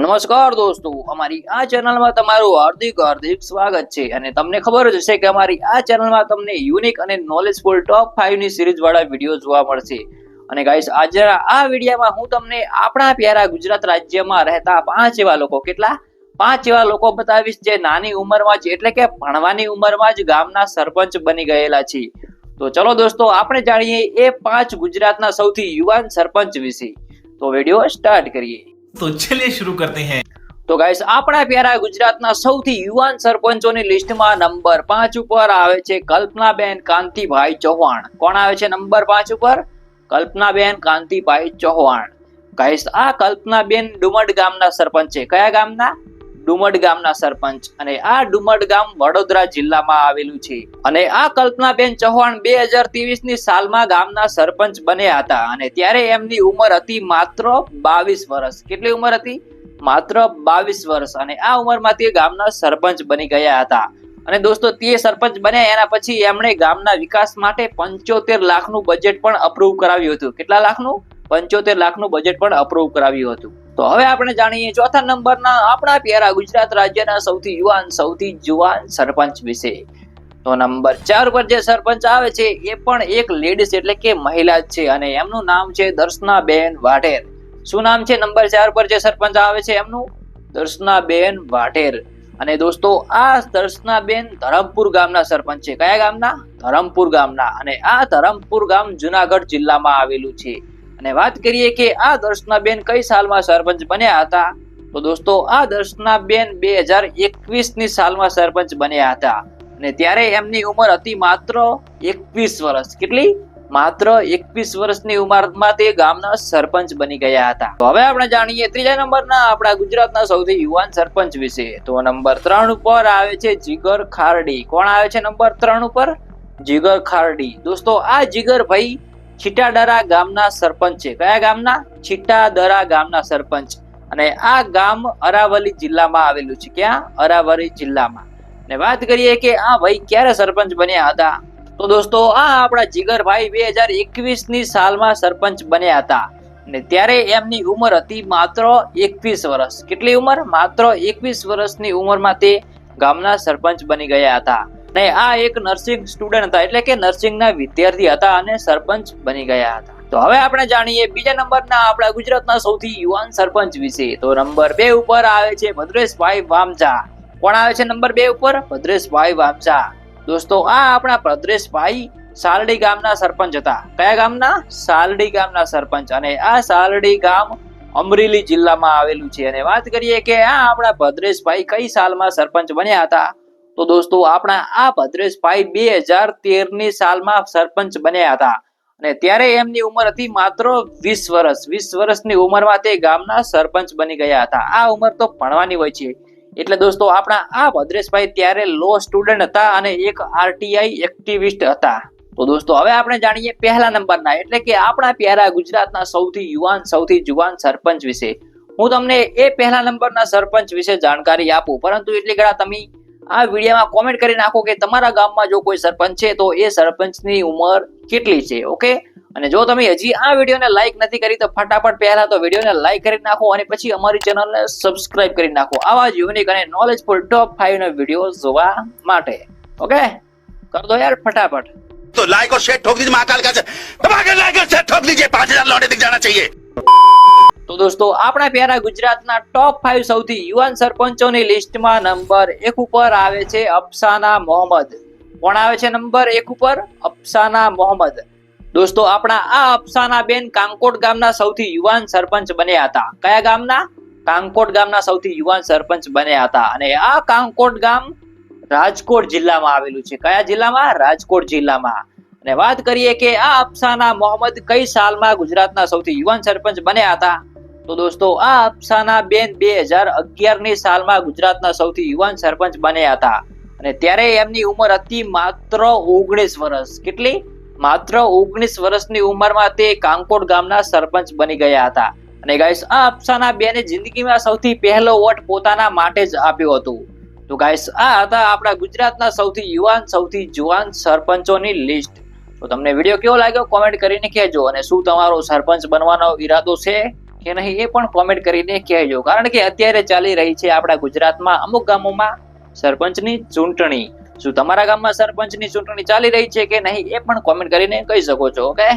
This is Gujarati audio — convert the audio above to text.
નમસ્કાર દોસ્તો, અમારી આ ચેનલમાં તમારું હાર્દિક હાર્દિક સ્વાગત છે અને તમને ખબર જ હશે કે અમારી આ ચેનલમાં તમને યુનિક અને નોલેજફુલ ટોપ ફાઈવની સિરીઝ વાળા વીડિયો જોવા મળશે. અને ગાઈસ આજના આ વિડીયોમાં હું તમને આપણા પ્યારા ગુજરાત રાજ્યમાં રહેતા પાંચ એવા લોકો, કેટલા? પાંચ એવા લોકો બતાવીશ જે નાની ઉંમરમાં જ એટલે કે ભણવાની ઉંમરમાં જ ગામના સરપંચ બની ગયેલા છે. તો ચલો દોસ્તો, આપણે જાણીએ એ પાંચ ગુજરાતના સૌથી યુવાન સરપંચ વિશે. તો વીડિયો સ્ટાર્ટ કરીએ. तो चलिए शुरू करते हैं તો ગાઈસ આપણા પ્યારા ગુજરાતના સૌથી યુવાન સરપંચોની લિસ્ટમાં નંબર પાંચ ઉપર આવે છે કલ્પનાબેન કાંતિભાઈ ચૌહાણ કોણ આવે છે નંબર પાંચ ઉપર કલ્પનાબેન કાંતિભાઈ ચૌહાણ ગાઈસ આ કલ્પનાબેન ડુમડ ગામના સરપંચ છે કયા ગામના ડુમડ ગામના સરપંચ અને આ ડુમડ ગામ વડોદરા જિલ્લામાં આવેલું છે. અને આ કલ્પનાબેન ચૌહાણ બે હજાર ત્રેવીસની સાલમાં ગામના સરપંચ બન્યા હતા અને ત્યારે એમની ઉંમર હતી માત્ર બાવીસ વર્ષ. કેટલી ઉંમર હતી? માત્ર બાવીસ વર્ષ. અને આ ઉંમરમાં તે ગામના સરપંચ બની ગયા હતા. અને દોસ્તો, તે સરપંચ બન્યા એના પછી એમણે ગામના વિકાસ માટે પંચોતેર લાખનું બજેટ પણ અપ્રૂવ કરાવ્યું હતું. કેટલા લાખનું? પંચોતેર લાખનું બજેટ પણ અપ્રૂવ કરાવ્યું હતું. તો હવે આપણે જાણીએ ચોથા નંબરના આપણા પ્યારા ગુજરાત રાજ્યના સૌથી યુવાન, સૌથી જુવાન સરપંચ વિશે. તો નંબર ચાર પર જે સરપંચ આવે છે, એ પણ એક લેડીઝ એટલે કે મહિલા જ છે અને એમનું નામ છે દર્શનાબેન વાઢેર. શું નામ છે નંબર ચાર પર જે સરપંચ આવે છે એમનું? દર્શનાબેન વાઢેર. અને દોસ્તો, આ દર્શનાબેન ધરમપુર ગામના સરપંચ છે. કયા ગામના? ધરમપુર ગામના. અને આ ધરમપુર ગામ જુનાગઢ જિલ્લામાં આવેલું છે. અને વાત કરીએ કે આ દર્શનાબેન કઈ સાલમાં સરપંચ બન્યા હતા? તો દોસ્તો આ દર્શનાબેન બે હજાર એકવીસની સાલમાં સરપંચ બન્યા હતા. અને ત્યારે એમની ઉંમર હતી માત્ર એકવીસ વર્ષ. કેટલી? માત્ર એકવીસ વર્ષની ઉંમરમાં તે ગામના સરપંચ બની ગયા હતા. તો હવે આપણે જાણીએ ત્રીજા નંબરના આપણા ગુજરાતના સૌથી યુવાન સરપંચ વિશે. તો નંબર ત્રણ ઉપર આવે છે જીગર ખારડી. કોણ આવે છે નંબર ત્રણ ઉપર? જીગર ખારડી. દોસ્તો, આ જીગર ભાઈ છીટાદરા ગામના સરપંચ છે. કયા ગામના? છીટાદરા ગામના સરપંચ. અને આ ગામ અરાવલી જિલ્લામાં આવેલું છે. ક્યાં? અરાવલી જિલ્લામાં. ને વાત કરીએ કે આ ભાઈ ક્યારે સરપંચ બન્યા હતા? તો દોસ્તો, આ આપણા જીગરભાઈ બે હજાર એકવીસની સાલમાં સરપંચ બન્યા હતા. ને ત્યારે એમની ઉંમર હતી માત્ર એકવીસ વર્ષ. કેટલી ઉંમર? માત્ર એકવીસ વર્ષની ઉંમરમાં તે ગામના સરપંચ બની ગયા હતા. ને આ એક નર્સિંગ સ્ટુડન્ટ હતા, એટલે કે નર્સિંગના વિદ્યાર્થી હતા અને સરપંચ બની ગયા હતા. તો હવે આપણે જાણીએ બીજા નંબરના આપણા ગુજરાતના સૌથી યુવાન સરપંચ વિશે. તો નંબર બે ઉપર આવે છે ભદ્રેશભાઈ વામજા કોણ આવે છે નંબર બે ઉપર? ભદ્રેશભાઈ વામજા દોસ્તો, આ આપણા ભદ્રેશભાઈ સાલડી ગામના સરપંચ હતા. કયા ગામના? સાલડી ગામના સરપંચ. અને આ સાલડી ગામ અમરેલી જિલ્લામાં આવેલું છે. અને વાત કરીએ કે આ આપણા ભદ્રેશભાઈ કઈ સાલમાં સરપંચ બન્યા હતા? તો દોસ્તો, આપણા આ ભદ્રેશભાઈ બે હજાર તેરની સાલમાં સરપંચ બન્યા હતા. અને ત્યારે એમની ઉંમર હતી માત્ર વીસ વર્ષ. વીસ વર્ષની ઉંમરમાં તે ગામના સરપંચ બની ગયા હતા. આ ઉંમર તો ભણવાની હોય છે. એટલે દોસ્તો, આપણા આ ભદ્રેશભાઈ ત્યારે લો સ્ટુડન્ટ હતા અને એક આરટીઆઈ એક્ટિવિસ્ટ હતા. તો દોસ્તો, હવે આપણે જાણીએ પહેલા નંબરના, એટલે કે આપણા પ્યારા ગુજરાતના સૌથી યુવાન, સૌથી જુવાન સરપંચ વિશે. હું તમને એ પહેલા નંબરના સરપંચ વિશે જાણકારી આપું. પરંતુ એટલી ઘણા તમે આ વિડીયોમાં કોમેન્ટ કરી નાખો કે તમારા ગામમાં જો કોઈ સરપંચ છે તો એ સરપંચની ઉંમર કેટલી છે ઓકે અને જો તમે હજી આ વિડીયોને લાઈક નથી કરી તો ફટાફટ પહેલા તો વિડીયોને લાઈક કરી નાખો અને પછી અમારી ચેનલને સબસ્ક્રાઇબ કરી નાખો આવા જ યુનિક અને નોલેજફુલ ટોપ ફાઈવ ના વિડીયો જોવા માટે ઓકે કર દો યાર ફટાફટ तो लाइक और शेयर ठोक दीजिए महाकाल का दबा के लाइक और शेयर ठोक दीजिए पांच हजार लौटे दिख जाना चाहिए તો દોસ્તો, આપણા પ્યારા ગુજરાતના ટોપ ફાઈવ સૌથી યુવાન સરપંચોની લિસ્ટમાં નંબર એક ઉપર આવે છે અફસાના મોહમ્મદ. કોણ આવે છે નંબર એક ઉપર? અફસાના મોહમ્મદ. દોસ્તો, આપણા આ અફસાના બેન કાંકોટ ગામના સૌથી યુવાન સરપંચ બન્યા હતા. કયા ગામના? કાંકોટ ગામના સૌથી યુવાન સરપંચ બન્યા હતા. અને આ કાંકોટ ગામ રાજકોટ જિલ્લામાં આવેલું છે. કયા જિલ્લામાં? રાજકોટ જિલ્લામાં. અને વાત કરીએ કે આ અફસાના મોહમ્મદ કઈ સાલમાં ગુજરાતના સૌથી યુવાન સરપંચ બન્યા હતા? તો દોસ્તો, આ અફસાના બેન બે હજાર અગિયારની સાલમાં ગુજરાતના સૌથી યુવાન સરપંચ બન્યા હતા. અને ત્યારે એમની ઉંમર હતી માત્ર ઓગણીસ વર્ષ. કેટલી? માત્ર ઓગણીસ વર્ષની ઉંમરમાં તે કાંકોડ ગામના સરપંચ બની ગયા હતા. અને ગાઈસ, આ અફસાના બેને જિંદગીમાં સૌથી પહેલો વોટ પોતાના માટે જ આપ્યો હતું. તો ગાઈસ, આ હતા આપણા ગુજરાતના સૌથી યુવાન, સૌથી જુવાન સરપંચોની લિસ્ટ. તો તમને વીડિયો કેવો લાગ્યો કોમેન્ટ કરીને કહેજો. અને શું તમારો સરપંચ બનવાનો ઈરાદો છે? કે નહીં, એ પણ કોમેન્ટ કરીને કહેજો. કારણ કે અત્યારે ચાલી રહી છે આપણા ગુજરાતમાં, અમુક ગામોમાં સરપંચની ચૂંટણી. શું તમારા ગામમાં સરપંચની ચૂંટણી ચાલી રહી છે કે નહીં, એ પણ કોમેન્ટ કરીને કહી શકો છો ઓકે